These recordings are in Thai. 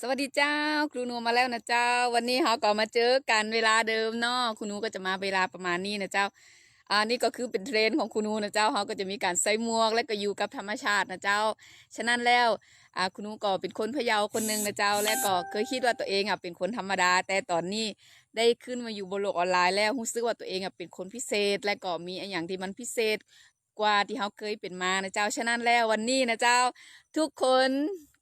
สวัสดีเจ้า ครูหนูมาแล้วนะเจ้า วันนี้เขาก็มาเจอกันเวลาเดิมเนาะครูหนูก็จะมาเวลาประมาณนี้นะเจ้าอ่านี่ก็คือเป็นเทรนด์ของครูหนูนะเจ้าเขาก็จะมีการใส่หมวกและก็อยู่กับธรรมชาตินะเจ้า ฉะนั้นแล้วอ่าครูหนูก็เป็นคนพะเยาคนหนึ่งนะเจ้า และก็เคยคิดว่าตัวเองอะเป็นคนธรรมดา แต่ตอนนี้ได้ขึ้นมาอยู่บนโลกออนไลน์แล้วรู้สึกว่าตัวเองอะเป็นคนพิเศษ และก็มีอนอย่างที่มันพิเศษกว่าที่เขาเคยเป็นมานะเจ้า ฉะนั้นแล้ววันนี้นะเจ้า ทุกคน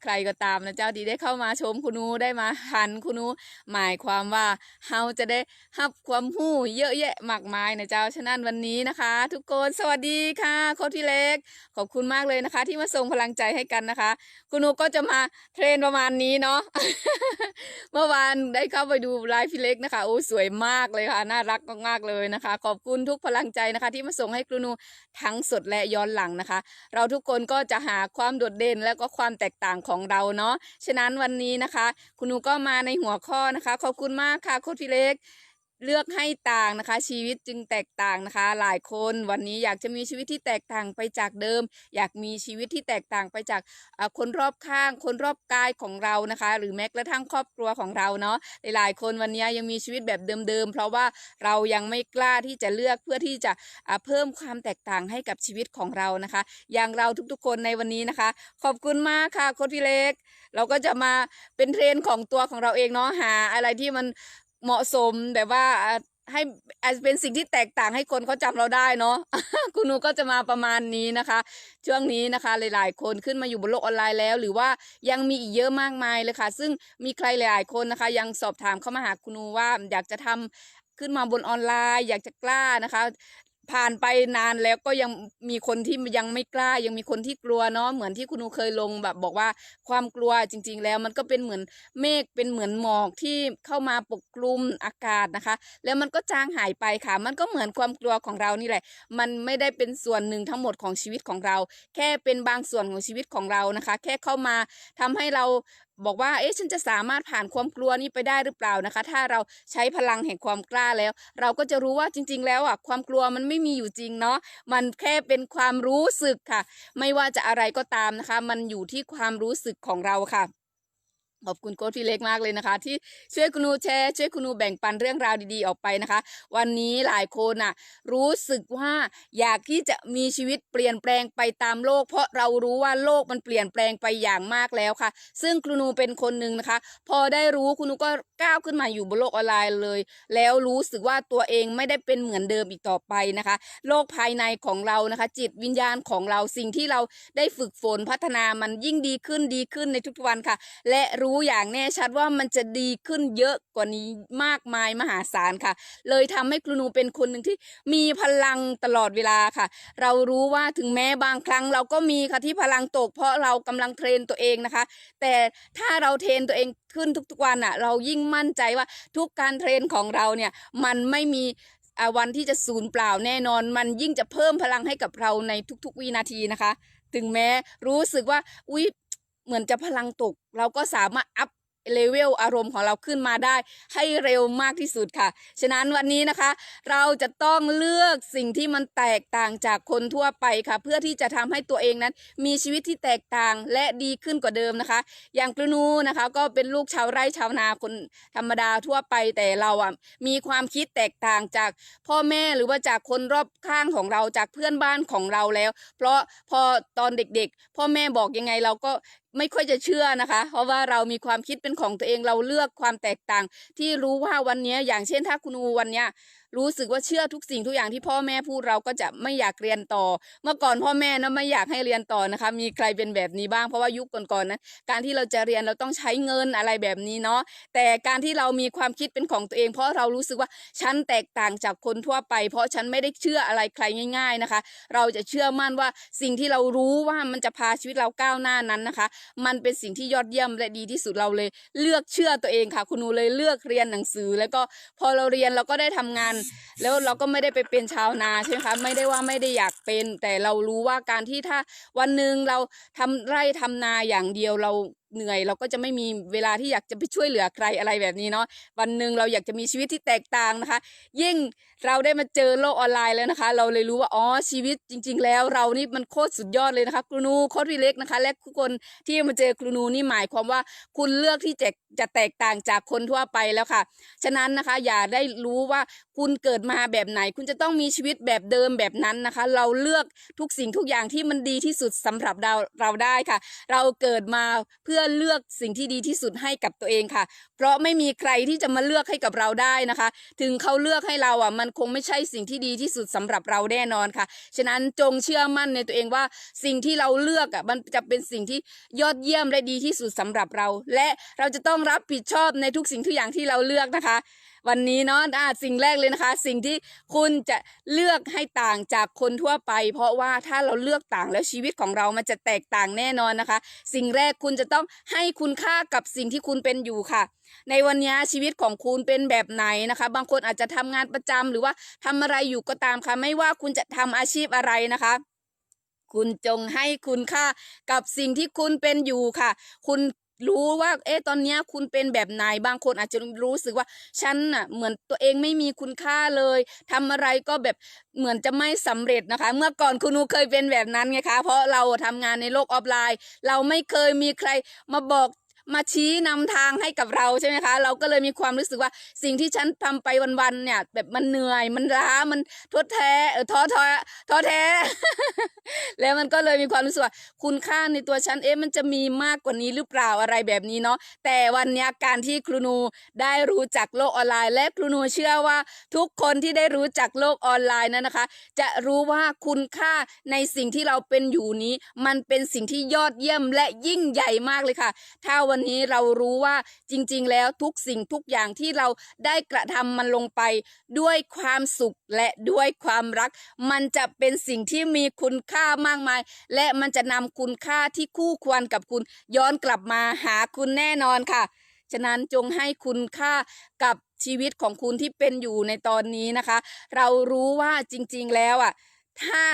ใครก็ตามนะเจ้าที่ได้เข้ามาชมคุณนูได้มาหันคุณนูหมายความว่าเราจะได้รับความหู้เยอะแยะมากมายนะเจ้าฉะนั้นวันนี้นะคะ ทุกคนสวัสดีค่ะโค้ชพี่เล็ก ขอบคุณมากเลยนะคะ ที่มาส่งพลังใจให้กันนะคะ คุณนูก็จะมาเทรนประมาณนี้เนาะเมื่อวานได้เข้าไปดูไลฟ์พี่เล็กนะคะโอ้สวยมากเลยค่ะน่ารักมากๆเลยนะคะ ขอบคุณทุกพลังใจนะคะ ที่มาส่งให้ครูนูทั้งสดและย้อนหลังนะคะ เราทุกคนก็จะหาความโดดเด่นและก็ความแตกต่างของของเราเนาะฉะนั้นวันนี้นะคะ คุณหนูก็มาในหัวข้อนะคะ ขอบคุณมากค่ะโค้ชพี่เล็ก เลือกให้ต่างนะคะ ชีวิตจึงแตกต่างนะคะ หลายคนวันนี้อยากจะมีชีวิตที่แตกต่างไปจากเดิม อยากมีชีวิตที่แตกต่างไปจากคนรอบข้าง คนรอบกายของเรานะคะ หรือแม้กระทั่งครอบครัวของเราเนาะหลาย ๆ คนวันนี้ยังมีชีวิตแบบเดิมๆเพราะว่าเรายังไม่กล้าที่จะเลือกเพื่อที่จะเพิ่มความแตกต่างให้กับชีวิตของเรานะคะ อย่างเราทุกๆ คนในวันนี้นะคะ ขอบคุณมากค่ะโค้ชพี่เล็ก เราก็จะมาเป็นเทรนของตัวของเราเองเนาะหาอะไรที่มัน เหมาะสมแบบว่าให้อาจเป็นสิ่งที่แตกต่างให้คนเขาจำเราได้เนาะคุณนูก็จะมาประมาณนี้นะคะ ช่วงนี้นะคะ หลาย ๆ คนขึ้นมาอยู่บนโลกออนไลน์แล้ว หรือว่ายังมีอีกเยอะมากมายเลยค่ะ ซึ่งมีใครหลาย ๆ คนนะคะ ยังสอบถามเข้ามาหาคุณนูว่าอยากจะทำขึ้นมาบนออนไลน์ อยากจะกล้านะคะ ผ่านไปนานแล้วก็ยังมีคนที่ยังไม่กล้า ยังมีคนที่กลัวเนาะเหมือนที่คุณหนูเคยลงแบบ บอกว่าความกลัวจริง ๆ แล้วมันก็เป็นเหมือนเมฆเป็นเหมือนหมอกที่เข้ามาปกคลุมอากาศนะคะ แล้วมันก็จางหายไปค่ะ มันก็เหมือนความกลัวของเรานี่แหละ มันไม่ได้เป็นส่วนหนึ่งทั้งหมดของชีวิตของเรา แค่เป็นบางส่วนของชีวิตของเรานะคะ แค่เข้ามาทำให้เราบอกว่า เอ๊ะ ฉันจะสามารถผ่านความกลัวนี้ไปได้หรือเปล่านะคะ ถ้าเราใช้พลังแห่งความกล้าแล้ว เราก็จะรู้ว่าจริง ๆ แล้วอะ ความกลัวมันไม่มีอยู่จริงเนาะ มันแค่เป็นความรู้สึกค่ะ ไม่ว่าจะอะไรก็ตามนะคะ มันอยู่ที่ความรู้สึกของเราค่ะ ขอบคุณโค้ชพี่เล็กมากเลยนะคะ ที่ช่วยคุณูแชร์ช่วยคุณูแบ่งปันเรื่องราวดีๆออกไปนะคะ วันนี้หลายคนน่ะ รู้สึกว่าอยากที่จะมีชีวิตเปลี่ยนแปลงไปตามโลก เพราะเรารู้ว่าโลกมันเปลี่ยนแปลงไปอย่างมากแล้วค่ะ ซึ่งครูนูเป็นคนหนึ่งนะคะ พอได้รู้คุณูก็ก้าวขึ้นมาอยู่บนโลกออนไลน์เลย แล้วรู้สึกว่าตัวเองไม่ได้เป็นเหมือนเดิมอีกต่อไปนะคะ โลกภายในของเรานะคะ จิตวิญญาณของเราสิ่งที่เราได้ฝึกฝนพัฒนามันยิ่งดีขึ้นดีขึ้นในทุกวันค่ะ และรู้อย่างแน่ชัดว่ามันจะดีขึ้นเยอะกว่านี้มากมายมหาศาลค่ะ เลยทำให้ครูนูเป็นคนหนึ่งที่มีพลังตลอดเวลาค่ะ เรารู้ว่าถึงแม้บางครั้งเราก็มีค่ะที่พลังตก เพราะเรากำลังเทรนตัวเองนะคะ แต่ถ้าเราเทรนตัวเองขึ้นทุกๆวันอะ เรายิ่งมั่นใจว่าทุกการเทรนของเราเนี่ยมันไม่มีวันที่จะสูญเปล่าแน่นอน มันยิ่งจะเพิ่มพลังให้กับเราในทุกๆวินาทีนะคะ ถึงแม้รู้สึกว่าอุ๊ย เหมือนจะพลังตก เราก็สามารถอัพเลเวลอารมณ์ของเราขึ้นมาได้ ให้เร็วมากที่สุดค่ะ ฉะนั้นวันนี้นะคะ เราจะต้องเลือกสิ่งที่มันแตกต่างจากคนทั่วไปค่ะ เพื่อที่จะทำให้ตัวเองนั้น มีชีวิตที่แตกต่างและดีขึ้นกว่าเดิมนะคะ อย่างกระนูนะคะ ก็เป็นลูกชาวไร่ชาวนาคนธรรมดาทั่วไปแต่เราอะมีความคิดแตกต่างจากพ่อแม่หรือว่าจากคนรอบข้างของเราจากเพื่อนบ้านของเราแล้ว เพราะพอตอนเด็กๆ พ่อแม่บอกยังไงเราก็ ไม่ค่อยจะเชื่อนะคะ เพราะว่าเรามีความคิดเป็นของตัวเองเราเลือกความแตกต่าง ที่รู้ว่าวันนี้อย่างเช่นถ้าคุณอูวันเนี้ย รู้สึกว่าเชื่อทุกสิ่งทุกอย่างที่พ่อแม่พูดเราก็จะไม่อยากเรียนต่อ เมื่อก่อนพ่อแม่นะไม่อยากให้เรียนต่อนะคะ มีใครเป็นแบบนี้บ้างเพราะว่ายุคก่อนๆนั้นการที่เราจะเรียนเราต้องใช้เงินอะไรแบบนี้เนาะแต่การที่เรามีความคิดเป็นของตัวเอง เพราะเรารู้สึกว่าฉันแตกต่างจากคนทั่วไป เพราะฉันไม่ได้เชื่ออะไรใครง่าย ๆนะคะ เราจะเชื่อมั่นว่าสิ่งที่เรารู้ว่ามันจะพาชีวิตเราก้าวหน้านั้นนะคะ มันเป็นสิ่งที่ยอดเยี่ยมและดีที่สุดเราเลย เลือกเชื่อตัวเองค่ะ คุณหนูเลยเลือกเรียนหนังสือ แล้วก็พอเราเรียนเราก็ได้ทำงานแล้วเราก็ไม่ได้ไปเป็นชาวนาใช่ไหมคะไม่ได้ว่าไม่ได้อยากเป็น แต่เรารู้ว่าการที่ถ้าวันหนึ่งเราทำไร่ทำนาอย่างเดียวเรา เหนื่อย เราก็จะไม่มีเวลาที่อยากจะไปช่วยเหลือใครอะไรแบบนี้เนาะวันหนึ่งเราอยากจะมีชีวิตที่แตกต่างนะคะ ยิ่งเราได้มาเจอโลกออนไลน์แล้วนะคะ เราเลยรู้ว่าอ๋อชีวิตจริง ๆ แล้วเรานี่มันโคตรสุดยอดเลยนะคะครูนูโคตรวิเล็กนะคะ และทุกคนที่มาเจอครูนูนี่หมายความว่าคุณเลือกที่จะจะแตกต่างจากคนทั่วไปแล้วค่ะ ฉะนั้นนะคะอย่าได้รู้ว่าคุณเกิดมาแบบไหน คุณจะต้องมีชีวิตแบบเดิมแบบนั้นนะคะ เราเลือกทุกสิ่งทุกอย่างที่มันดีที่สุดสำหรับเราเราได้ค่ะ เราเกิดมาเพื่อเลือกสิ่งที่ดีที่สุดให้กับตัวเองค่ะ เพราะไม่มีใครที่จะมาเลือกให้กับเราได้นะคะ ถึงเขาเลือกให้เราอะมันคงไม่ใช่สิ่งที่ดีที่สุดสำหรับเราแน่นอนค่ะ ฉะนั้นจงเชื่อมั่นในตัวเองว่าสิ่งที่เราเลือกอะมันจะเป็นสิ่งที่ยอดเยี่ยมและดีที่สุดสำหรับเรา และเราจะต้องรับผิดชอบในทุกสิ่งทุกอย่างที่เราเลือกนะคะ วันนี้เนาะอะสิ่งแรกเลยนะคะ สิ่งที่คุณจะเลือกให้ต่างจากคนทั่วไป เพราะว่าถ้าเราเลือกต่างแล้วชีวิตของเรามันจะแตกต่างแน่นอนนะคะ สิ่งแรกคุณจะต้องให้คุณค่ากับสิ่งที่คุณเป็นอยู่ค่ะ ในวันนี้ชีวิตของคุณเป็นแบบไหนนะคะ บางคนอาจจะทำงานประจำหรือว่าทำอะไรอยู่ก็ตามค่ะ ไม่ว่าคุณจะทำอาชีพอะไรนะคะคุณจงให้คุณค่ากับสิ่งที่คุณเป็นอยู่ค่ะ คุณรู้ว่า เอ๊ะตอนเนี้ยคุณเป็นแบบไหนบางคนอาจจะรู้สึกว่า ฉันน่ะเหมือนตัวเองไม่มีคุณค่าเลยทำอะไรก็แบบเหมือนจะไม่สำเร็จนะคะ เมื่อก่อนคุณนูเคยเป็นแบบนั้นไงคะ เพราะเราทำงานในโลกออฟไลน์ เราไม่เคยมีใครมาบอก มาชี้นำทางให้กับเราใช่ไหมคะ เราก็เลยมีความรู้สึกว่าสิ่งที่ฉันทำไปวันๆเนี่ย แบบมันเหนื่อยมันล้ามันท้อแท้เออท้อท้อท้อแท้ แล้วมันก็เลยมีความรู้สึกว่า คุณค่าในตัวฉันเอ๊ะมันจะมีมากกว่านี้หรือเปล่าอะไรแบบนี้เนาะแต่วันนี้การที่ครูนูได้รู้จักโลกออนไลน์ และครูนูเชื่อว่า ทุกคนที่ได้รู้จักโลกออนไลน์นั้นนะคะ จะรู้ว่าคุณค่าในสิ่งที่เราเป็นอยู่นี้ มันเป็นสิ่งที่ยอดเยี่ยมและยิ่งใหญ่มากเลยค่ะถ้าวันวันนี้เรารู้ว่าจริง ๆ แล้วทุกสิ่งทุกอย่างที่เราได้กระทำมันลงไปด้วยความสุขและด้วยความรัก มันจะเป็นสิ่งที่มีคุณค่ามากมาย และมันจะนำคุณค่าที่คู่ควรกับคุณย้อนกลับมาหาคุณแน่นอนค่ะ ฉะนั้นจงให้คุณค่ากับชีวิตของคุณที่เป็นอยู่ในตอนนี้นะคะ เรารู้ว่าจริง ๆ แล้วอะถ้า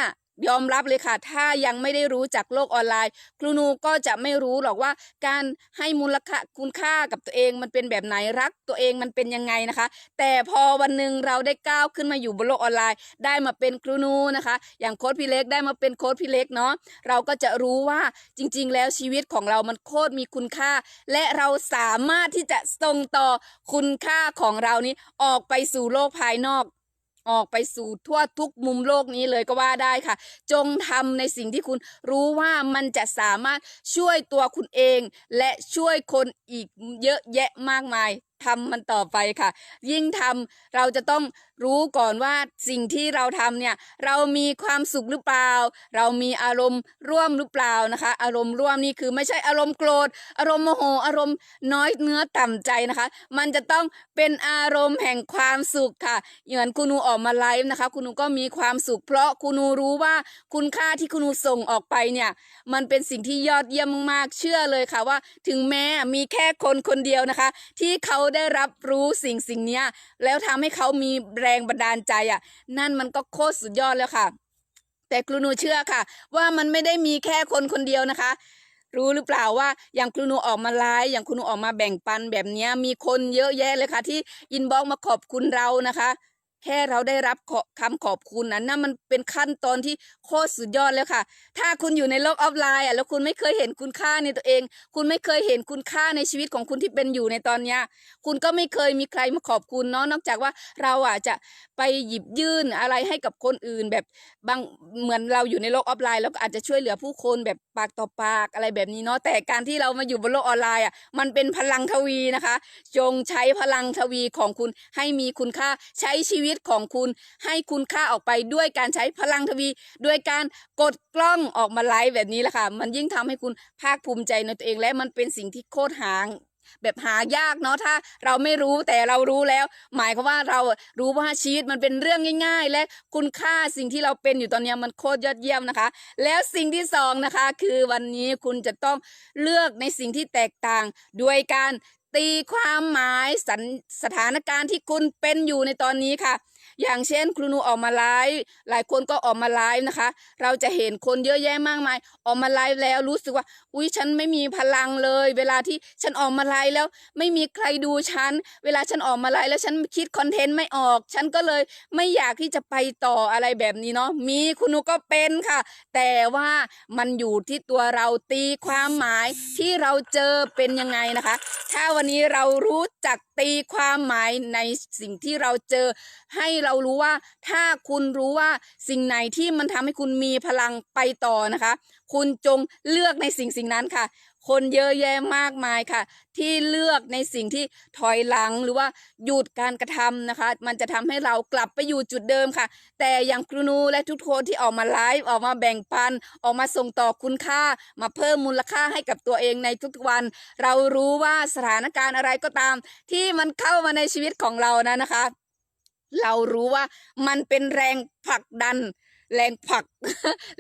ยอมรับเลยค่ะ ถ้ายังไม่ได้รู้จักโลกออนไลน์ ครูนูก็จะไม่รู้หรอกว่า การให้มูลค่าคุณค่ากับตัวเองมันเป็นแบบไหนรักตัวเองมันเป็นยังไงนะคะ แต่พอวันหนึ่งเราได้ก้าวขึ้นมาอยู่บนโลกออนไลน์ ได้มาเป็นครูนูนะคะ อย่างโค้ดพี่เล็กได้มาเป็นโค้ดพี่เล็กเนาะเราก็จะรู้ว่าจริง ๆ แล้วชีวิตของเรามันโคตรมีคุณค่า และเราสามารถที่จะส่งต่อคุณค่าของเรานี้ออกไปสู่โลกภายนอก ออกไปสู่ทั่วทุกมุมโลกนี้เลยก็ว่าได้ค่ะ จงทำในสิ่งที่คุณรู้ว่ามันจะสามารถช่วยตัวคุณเอง และช่วยคนอีกเยอะแยะมากมาย ทำมันต่อไปค่ะ ยิ่งทำเราจะต้องรู้ก่อนว่าสิ่งที่เราทำเนี่ย เรามีความสุขหรือเปล่า เรามีอารมณ์ร่วมหรือเปล่านะคะ อารมณ์ร่วมนี่คือไม่ใช่อารมณ์โกรธ อารมณ์โมโห อารมณ์น้อยเนื้อต่ำใจนะคะ มันจะต้องเป็นอารมณ์แห่งความสุขค่ะเหมือนคุณนูออกมาไลฟ์นะคะ คุณนูก็มีความสุข เพราะคุณนูรู้ว่าคุณค่าที่คุณนูส่งออกไปเนี่ย มันเป็นสิ่งที่ยอดเยี่ยมมากๆเชื่อเลยค่ะว่า ถึงแม้มีแค่คนคนเดียวนะคะ ที่เขาได้รับรู้สิ่งสิ่งนี้แล้วทำให้เขามีแรงบันดาลใจอะ นั่นมันก็โคตรสุดยอดแล้วค่ะ แต่ครูนูเชื่อค่ะ ว่ามันไม่ได้มีแค่คนคนเดียวนะคะรู้หรือเปล่าว่าอย่างครูนูออกมาไลฟ์อย่างครูนูออกมาแบ่งปันแบบนี้มีคนเยอะแยะเลยค่ะ ที่อินบ็อกมาขอบคุณเรานะคะ แค่เราได้รับคำขอบคุณนั้นนั่นมันเป็นขั้นตอนที่โคตรสุดยอดแล้วค่ะ ถ้าคุณอยู่ในโลกออฟไลน์อะแล้วคุณไม่เคยเห็นคุณค่าในตัวเอง คุณไม่เคยเห็นคุณค่าในชีวิตของคุณที่เป็นอยู่ในตอนเนี้ยคุณก็ไม่เคยมีใครมาขอบคุณเนาะนอกจากว่าเราอะจะไปหยิบยื่นอะไรให้กับคนอื่น แบบบางเหมือนเราอยู่ในโลกออฟไลน์แล้วก็อาจจะช่วยเหลือผู้คนแบบปากต่อปากอะไรแบบนี้เนาะแต่การที่เรามาอยู่บนโลกออนไลน์อะมันเป็นพลังทวีนะคะ จงใช้พลังทวีของคุณให้มีคุณค่าใช้ชีวิตวิตของคุณให้คุณค่าออกไปด้วยการใช้พลังทวี ด้วยการกดกล้องออกมาไลฟ์แบบนี้แหละค่ะ มันยิ่งทำให้คุณภาคภูมิใจในตัวเองและมันเป็นสิ่งที่โคตรหางแบบหายากเนาะถ้าเราไม่รู้แต่เรารู้แล้ว หมายความว่าเรารู้ว่าชีวิตมันเป็นเรื่องง่าย ๆ และคุณค่าสิ่งที่เราเป็นอยู่ตอนนี้มันโคตรยอดเยี่ยมนะคะ แล้วสิ่งที่สองนะคะ คือวันนี้คุณจะต้องเลือกในสิ่งที่แตกต่าง ด้วยการ ตีความหมายสถสถานการณ์ที่คุณเป็นอยู่ในตอนนี้ค่ะ อย่างเช่น ครูนูออกมาไลฟ์หลายคนก็ออกมาไลฟ์นะคะ เราจะเห็นคนเยอะแยะมากมาย ออกมาไลฟ์แล้วรู้สึกว่า อุ้ยฉันไม่มีพลังเลย เวลาที่ฉันออกมาไลฟ์แล้ว ไม่มีใครดูฉัน เวลาฉันออกมาไลฟ์แล้วฉันคิดคอนเทนต์ไม่ออก ฉันก็เลยไม่อยากที่จะไปต่ออะไรแบบนี้เนาะมีคุณหนูก็เป็นค่ะ แต่ว่ามันอยู่ที่ตัวเราตีความหมายที่เราเจอเป็นยังไงนะคะ ถ้าวันนี้เรารู้จักตีความหมายในสิ่งที่เราเจอให้เรารารู้ว่า ถ้าคุณรู้ว่าสิ่งไหนที่มันทำให้คุณมีพลังไปต่อนะคะ คุณจงเลือกในสิ่งสิ่งนั้นค่ะ คนเยอะแยะมากมายค่ะ ที่เลือกในสิ่งที่ถอยหลังหรือว่าหยุดการกระทำนะคะ มันจะทำให้เรากลับไปอยู่จุดเดิมค่ะ แต่อย่างครูนูและทุกคนที่ออกมาไลฟ์ออกมาแบ่งปัน ออกมาส่งต่อคุณค่า มาเพิ่มมูลค่าให้กับตัวเองในทุกๆวัน เรารู้ว่าสถานการณ์อะไรก็ตาม ที่มันเข้ามาในชีวิตของเรานะนะคะ เรารู้ว่ามันเป็นแรงผลักดัน แรงผลัก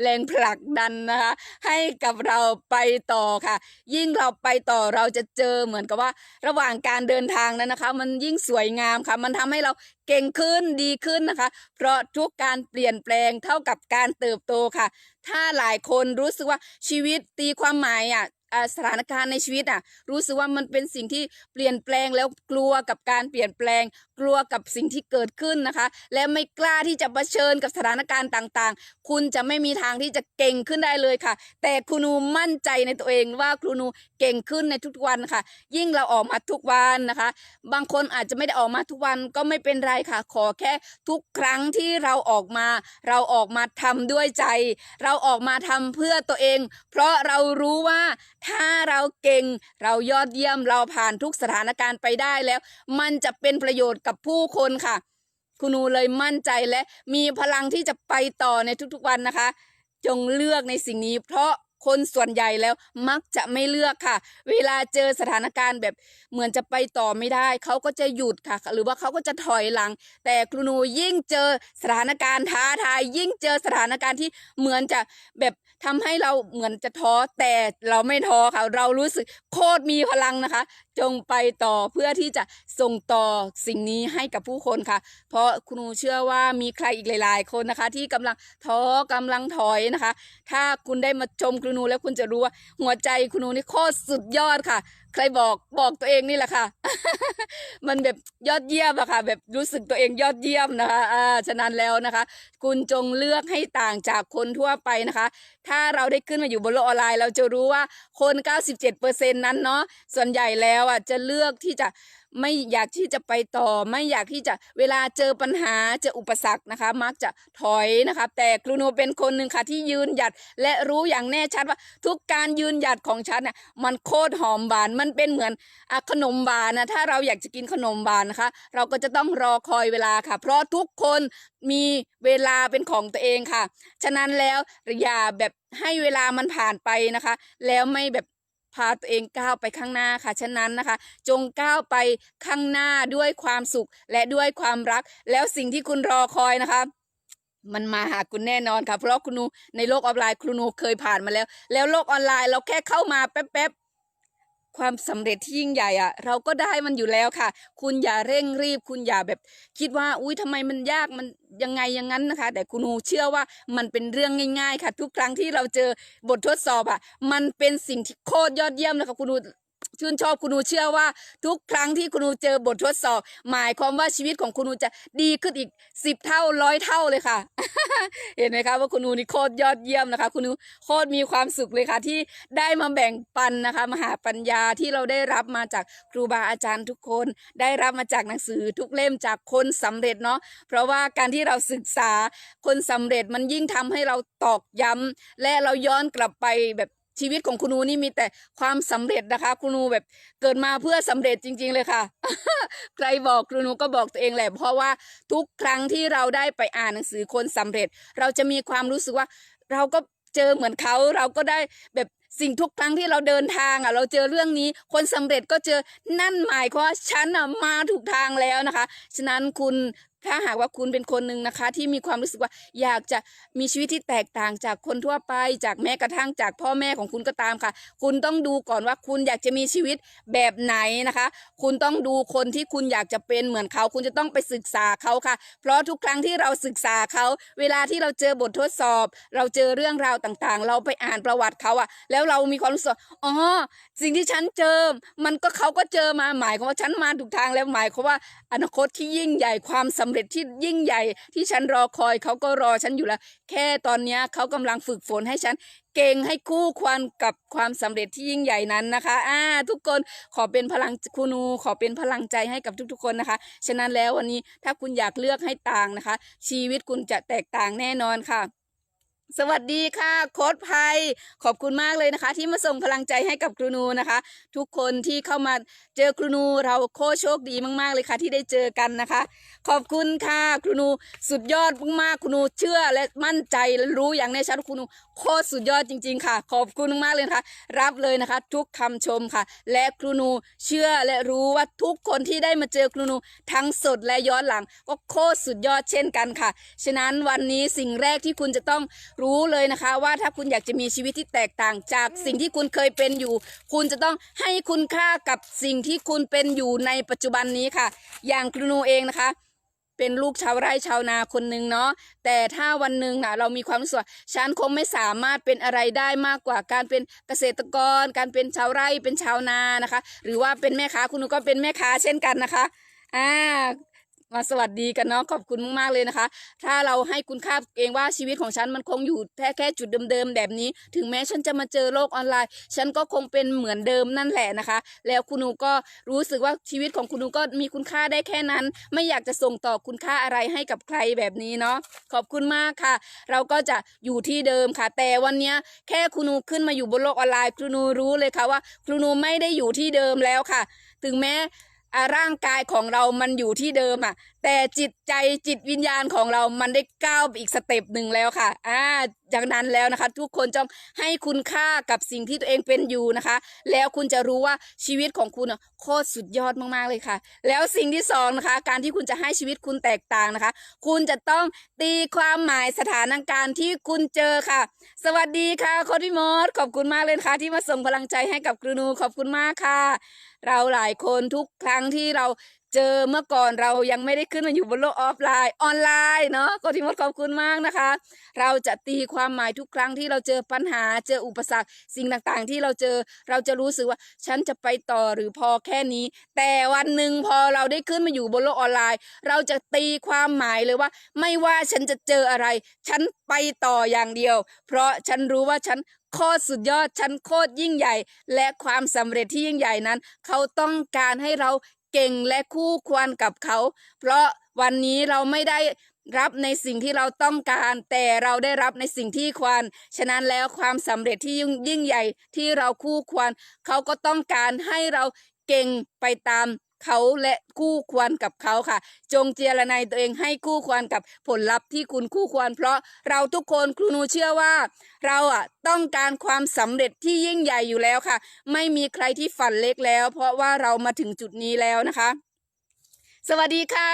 แรงผลักดันนะคะ ให้กับเราไปต่อค่ะ ยิ่งเราไปต่อเราจะเจอเหมือนกับว่า ระหว่างการเดินทางนั้นนะคะ มันยิ่งสวยงามค่ะ มันทำให้เราเก่งขึ้นดีขึ้นนะคะ เพราะทุกการเปลี่ยนแปลงเท่ากับการเติบโตค่ะ ถ้าหลายคนรู้สึกว่าชีวิตตีความหมายอะ สถานการณ์ในชีวิตอะรู้สึกว่ามันเป็นสิ่งที่เปลี่ยนแปลงแล้วกลัวกับการเปลี่ยนแปลง กลัวกับสิ่งที่เกิดขึ้นนะคะ และไม่กล้าที่จะเผชิญกับสถานการณ์ต่างๆ คุณจะไม่มีทางที่จะเก่งขึ้นได้เลยค่ะ แต่ครูนูมั่นใจในตัวเองว่าครูนูเก่งขึ้นในทุกวันค่ะ ยิ่งเราออกมาทุกวันนะคะ บางคนอาจจะไม่ได้ออกมาทุกวันก็ไม่เป็นไรค่ะ ขอแค่ทุกครั้งที่เราออกมา เราออกมาทำด้วยใจ เราออกมาทำเพื่อตัวเอง เพราะเรารู้ว่าถ้าเราเก่งเรายอดเยี่ยมเราผ่านทุกสถานการณ์ไปได้แล้ว มันจะเป็นประโยชน์กับผู้คนค่ะ คุณนูเลยมั่นใจและมีพลังที่จะไปต่อในทุกๆวันนะคะ จงเลือกในสิ่งนี้ เพราะคนส่วนใหญ่แล้วมักจะไม่เลือกค่ะ เวลาเจอสถานการณ์แบบเหมือนจะไปต่อไม่ได้ เขาก็จะหยุดค่ะ หรือว่าเขาก็จะถอยหลัง แต่ครูนูยิ่งเจอสถานการณ์ท้าทายยิ่งเจอสถานการณ์ที่เหมือนจะแบบ ทำให้เราเหมือนจะท้อแต่เราไม่ท้อค่ะ เรารู้สึกโคตรมีพลังนะคะ จงไปต่อเพื่อที่จะส่งต่อสิ่งนี้ให้กับผู้คนค่ะ เพราะครูเชื่อว่ามีใครอีกหลาย ๆ คนนะคะ ที่กำลังท้อกำลังถอยนะคะ ถ้าคุณได้มาชมครูนูแล้วคุณจะรู้ว่าหัวใจครูนูนี่โคตรสุดยอดค่ะ ใครบอกบอกตัวเองนี่แหละค่ะ มันแบบยอดเยี่ยมอะค่ะ แบบรู้สึกตัวเองยอดเยี่ยมนะคะอ่าฉะนั้นแล้วนะคะ คุณจงเลือกให้ต่างจากคนทั่วไปนะคะ ถ้าเราได้ขึ้นมาอยู่บนโลกออนไลน์ เราจะรู้ว่าคน 97%นั้นเนาะส่วนใหญ่แล้วอะจะเลือกที่จะไม่อยากที่จะไปต่อ ไม่อยากที่จะเวลาเจอปัญหาเจออุปสรรคนะคะ มักจะถอยนะคะ แต่ครูโนเป็นคนหนึ่งค่ะที่ยืนหยัดและรู้อย่างแน่ชัดว่า ทุกการยืนหยัดของฉันน่ะมันโคตรหอมหวานมันเป็นเหมือนอขนมหวานนะถ้าเราอยากจะกินขนมหวานนะคะ เราก็จะต้องรอคอยเวลาค่ะ เพราะทุกคนมีเวลาเป็นของตัวเองค่ะ ฉะนั้นแล้วอย่าแบบให้เวลามันผ่านไปนะคะ แล้วไม่แบบ พาตัวเองก้าวไปข้างหน้าค่ะ ฉะนั้นนะคะ จงก้าวไปข้างหน้าด้วยความสุขและด้วยความรัก แล้วสิ่งที่คุณรอคอยนะคะมันมาหาคุณแน่นอนค่ะ เพราะคุณนูในโลกออนไลน์คุณนูเคยผ่านมาแล้ว แล้วโลกออนไลน์เราแค่เข้ามาแป๊บ ความสำเร็จที่ยิ่งใหญ่อะเราก็ได้มันอยู่แล้วค่ะ คุณอย่าเร่งรีบ คุณอย่าแบบคิดว่าอุ้ยทำไมมันยากมันยังไงอย่างนั้นนะคะ แต่คุณูเชื่อว่ามันเป็นเรื่องง่าย ๆ ค่ะ ทุกครั้งที่เราเจอบททดสอบอะมันเป็นสิ่งที่โคตรยอดเยี่ยมเลยค่ะคุณู ชื่นชอบคุณูเชื่อว่า ทุกครั้งที่คุณูเจอบททดสอบ หมายความว่าชีวิตของคุณูจะดีขึ้นอีกสิบเท่าร้อยเท่าเลยค่ะ เห็นไหมคะว่าคุณูนี่โคตรยอดเยี่ยมนะคะ คุณูโคตรมีความสุขเลยค่ะ ที่ได้มาแบ่งปันนะคะ มหาปัญญาที่เราได้รับมาจากครูบาอาจารย์ทุกคน ได้รับมาจากหนังสือทุกเล่มจากคนสำเร็จเนาะเพราะว่าการที่เราศึกษาคนสำเร็จมันยิ่งทำให้เราตอกย้ำและเราย้อนกลับไปแบบ ชีวิตของคุณนูนี่มีแต่ความสำเร็จนะคะคุณนูแบบเกิดมาเพื่อสำเร็จจริง ๆ เลยค่ะ ใครบอกครูนูก็บอกตัวเองแหละเพราะว่าทุกครั้งที่เราได้ไปอ่านหนังสือคนสำเร็จ เราจะมีความรู้สึกว่า เราก็เจอเหมือนเขาเราก็ได้แบบสิ่งทุกครั้งที่เราเดินทางอะ เราเจอเรื่องนี้ คนสำเร็จก็เจอนั่นหมายความว่าฉันอะมาถูกทางแล้วนะคะ ฉะนั้นคุณ ถ้าหากว่าคุณเป็นคนหนึ่งนะคะ ที่มีความรู้สึกว่าอยากจะมีชีวิตที่แตกต่างจากคนทั่วไป จากแม้กระทั่งจากพ่อแม่ของคุณก็ตามค่ะ คุณต้องดูก่อนว่าคุณอยากจะมีชีวิตแบบไหนนะคะ คุณต้องดูคนที่คุณอยากจะเป็นเหมือนเขา คุณจะต้องไปศึกษาเขาค่ะ เพราะทุกครั้งที่เราศึกษาเขา เวลาที่เราเจอบททดสอบ เราเจอเรื่องราวต่างๆ เราไปอ่านประวัติเขาอะแล้วเรามีความรู้สึกอ๋อสิ่งที่ฉันเจอ มันก็เขาก็เจอมาหมายความว่าฉันมาถูกทางแล้วหมายความว่าอนาคตที่ยิ่งใหญ่ความสำเร็จที่ยิ่งใหญ่ที่ฉันรอคอยเขาก็รอฉันอยู่แล้ว แค่ตอนนี้เขากำลังฝึกฝนให้ฉันเก่งให้คู่ควรกับความสำเร็จที่ยิ่งใหญ่นั้นนะคะอ่าทุกคนขอเป็นพลังคุณูขอเป็นพลังใจให้กับทุกๆ คนนะคะ ฉะนั้นแล้ววันนี้ถ้าคุณอยากเลือกให้ต่างนะคะ ชีวิตคุณจะแตกต่างแน่นอนค่ะ สวัสดีค่ะโค้ดภัย ขอบคุณมากเลยนะคะ ที่มาส่งพลังใจให้กับครูนูนะคะ ทุกคนที่เข้ามาเจอครูนูเราโคโชคดีมากๆเลยค่ะ ที่ได้เจอกันนะคะ ขอบคุณค่ะครูนูสุดยอดมากๆครูนูเชื่อและมั่นใจและรู้อย่างแน่ชัดครูนูโคตรสุดยอดจริง ๆ ค่ะ ขอบคุณมากเลยนะคะรับเลยนะคะ ทุกคำชมค่ะ และครูนูเชื่อและรู้ว่าทุกคนที่ได้มาเจอครูนูทั้งสดและย้อนหลัง ก็โคตรสุดยอดเช่นกันค่ะฉะนั้นวันนี้สิ่งแรกที่คุณจะต้องรู้เลยนะคะ ว่าถ้าคุณอยากจะมีชีวิตที่แตกต่างจากสิ่งที่คุณเคยเป็นอยู่ คุณจะต้องให้คุณค่ากับสิ่งที่คุณเป็นอยู่ในปัจจุบันนี้ค่ะ อย่างครูนูเองนะคะเป็นลูกชาวไร่ชาวนาคนหนึ่งเนาะแต่ถ้าวันหนึ่งนะเรามีความรู้สึกว่าฉันคงไม่สามารถเป็นอะไรได้มากกว่าการเป็นเกษตรกร การเป็นชาวไร่เป็นชาวนานะคะ หรือว่าเป็นแม่ค้าคุณหนูก็เป็นแม่ค้าเช่นกันนะคะอ่า มาสวัสดีกันเนาะขอบคุณมากๆเลยนะคะ ถ้าเราให้คุณค่าเองว่าชีวิตของฉันมันคงอยู่แค่แค่จุดเดิมๆแบบนี้ ถึงแม้ฉันจะมาเจอโลกออนไลน์ ฉันก็คงเป็นเหมือนเดิมนั่นแหละนะคะ แล้วคุณหนูก็รู้สึกว่าชีวิตของคุณหนูก็มีคุณค่าได้แค่นั้น ไม่อยากจะส่งต่อคุณค่าอะไรให้กับใครแบบนี้เนาะขอบคุณมากค่ะ เราก็จะอยู่ที่เดิมค่ะ แต่วันนี้แค่คุณหนูขึ้นมาอยู่บนโลกออนไลน์คุณหนูรู้เลยค่ะว่าคุณหนูไม่ได้อยู่ที่เดิมแล้วค่ะ ถึงแม้ ร่างกายของเรามันอยู่ที่เดิมอะ แต่จิตใจจิตวิญญาณของเรามันได้ก้าวไปอีกสเต็ปหนึ่งแล้วค่ะอ่าจากนั้นแล้วนะคะ ทุกคนจงให้คุณค่ากับสิ่งที่ตัวเองเป็นอยู่นะคะ แล้วคุณจะรู้ว่าชีวิตของคุณอะโคตรสุดยอดมากๆเลยค่ะ แล้วสิ่งที่สองนะคะ การที่คุณจะให้ชีวิตคุณแตกต่างนะคะ คุณจะต้องตีความหมายสถานการณ์ที่คุณเจอค่ะ สวัสดีค่ะโคดิมอสขอบคุณมากเลยนะคะที่มาส่งพลังใจให้กับครูนูขอบคุณมากค่ะ เราหลายคนทุกครั้งที่เราเจอเมื่อก่อนเรายังไม่ได้ขึ้นมาอยู่บนโลกออฟไลน์ออนไลน์เนาะโคดิมอสขอบคุณมากนะคะ เราจะตีความหมายทุกครั้งที่เราเจอปัญหาเจออุปสรรค สิ่งต่างๆ ที่เราเจอเราจะรู้สึกว่า ฉันจะไปต่อหรือพอแค่นี้ แต่วันหนึ่งพอเราได้ขึ้นมาอยู่บนโลกออนไลน์ เราจะตีความหมายเลยว่า ไม่ว่าฉันจะเจออะไร ฉันไปต่ออย่างเดียว เพราะฉันรู้ว่าฉัน โคตรสุดยอดฉันโคตรยิ่งใหญ่ และความสำเร็จที่ยิ่งใหญ่นั้น เขาต้องการให้เราเก่งและคู่ควรกับเขา เพราะวันนี้เราไม่ได้รับในสิ่งที่เราต้องการ แต่เราได้รับในสิ่งที่ควร ฉะนั้นแล้วความสำเร็จที่ยิ่งยิ่งใหญ่ที่เราคู่ควร เขาก็ต้องการให้เราเก่งไปตาม เขาและคู่ควรกับเขาค่ะ จงเจรนายตัวเองให้คู่ควรกับผลลัพธ์ที่คุณคู่ควร เพราะเราทุกคนครูนูเชื่อว่า เราอะต้องการความสำเร็จที่ยิ่งใหญ่อยู่แล้วค่ะ ไม่มีใครที่ฝันเล็กแล้ว เพราะว่าเรามาถึงจุดนี้แล้วนะคะสวัสดีค่ะ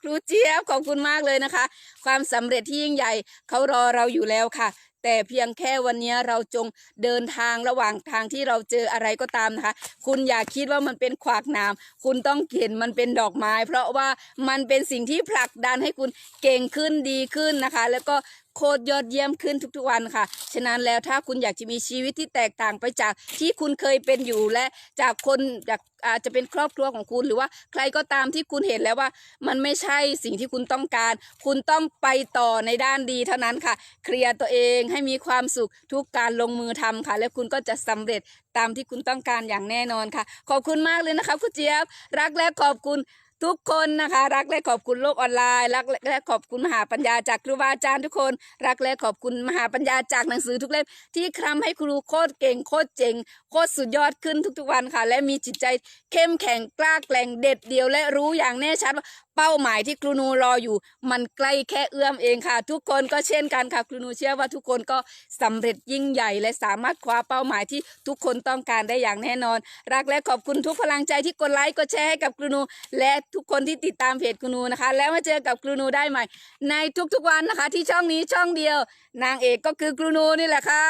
ครูเจี๊ยบขอบคุณมากเลยนะคะ ความสำเร็จที่ยิ่งใหญ่เขารอเราอยู่แล้วค่ะ แต่เพียงแค่วันนี้เราจงเดินทางระหว่างทางที่เราเจออะไรก็ตามนะคะ คุณอย่าคิดว่ามันเป็นขวากน้ำคุณต้องเห็นมันเป็นดอกไม้ เพราะว่ามันเป็นสิ่งที่ผลักดันให้คุณเก่งขึ้นดีขึ้นนะคะ แล้วก็ โคตรยอดเยี่ยมขึ้นทุกๆวันค่ะ ฉะนั้นแล้วถ้าคุณอยากจะมีชีวิตที่แตกต่างไปจากที่คุณเคยเป็นอยู่และจากคนจากอาจจะเป็นครอบครัวของคุณหรือว่าใครก็ตามที่คุณเห็นแล้วว่า มันไม่ใช่สิ่งที่คุณต้องการ คุณต้องไปต่อในด้านดีเท่านั้นค่ะ เคลียร์ตัวเองให้มีความสุขทุกการลงมือทำค่ะ แล้วคุณก็จะสำเร็จตามที่คุณต้องการอย่างแน่นอนค่ะ ขอบคุณมากเลยนะคะคุณเจี๊ยบรักและขอบคุณ ทุกคนนะคะ รักและขอบคุณโลกออนไลน์ รักและขอบคุณมหาปัญญาจากครูบาอาจารย์ทุกคน รักและขอบคุณมหาปัญญาจากหนังสือทุกเล่มที่ทำให้ครูโคตรเก่งโคตรเจ๋งโคตรสุดยอดขึ้นทุกๆวันค่ะ และมีจิตใจเข้มแข็งกล้าแกร่งเด็ดเดียวและรู้อย่างแน่ชัดว่า เป้าหมายที่ครูนูรออยู่ มันใกล้แค่เอื้อมเองค่ะ ทุกคนก็เช่นกันค่ะ ครูนูเชื่อว่าทุกคนก็สำเร็จยิ่งใหญ่ และสามารถคว้าเป้าหมายที่ทุกคนต้องการได้อย่างแน่นอน รักและขอบคุณทุกพลังใจที่กดไลค์กดแชร์ให้กับครูนู และทุกคนที่ติดตามเพจครูนูนะคะ แล้วมาเจอกับครูนูได้ใหม่ ในทุกๆวันนะคะ ที่ช่องนี้ช่องเดียว นางเอกก็คือครูนูนี่แหละค่ะ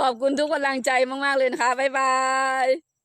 ขอบคุณทุกพลังใจมากๆเลยนะคะบ๊ายบาย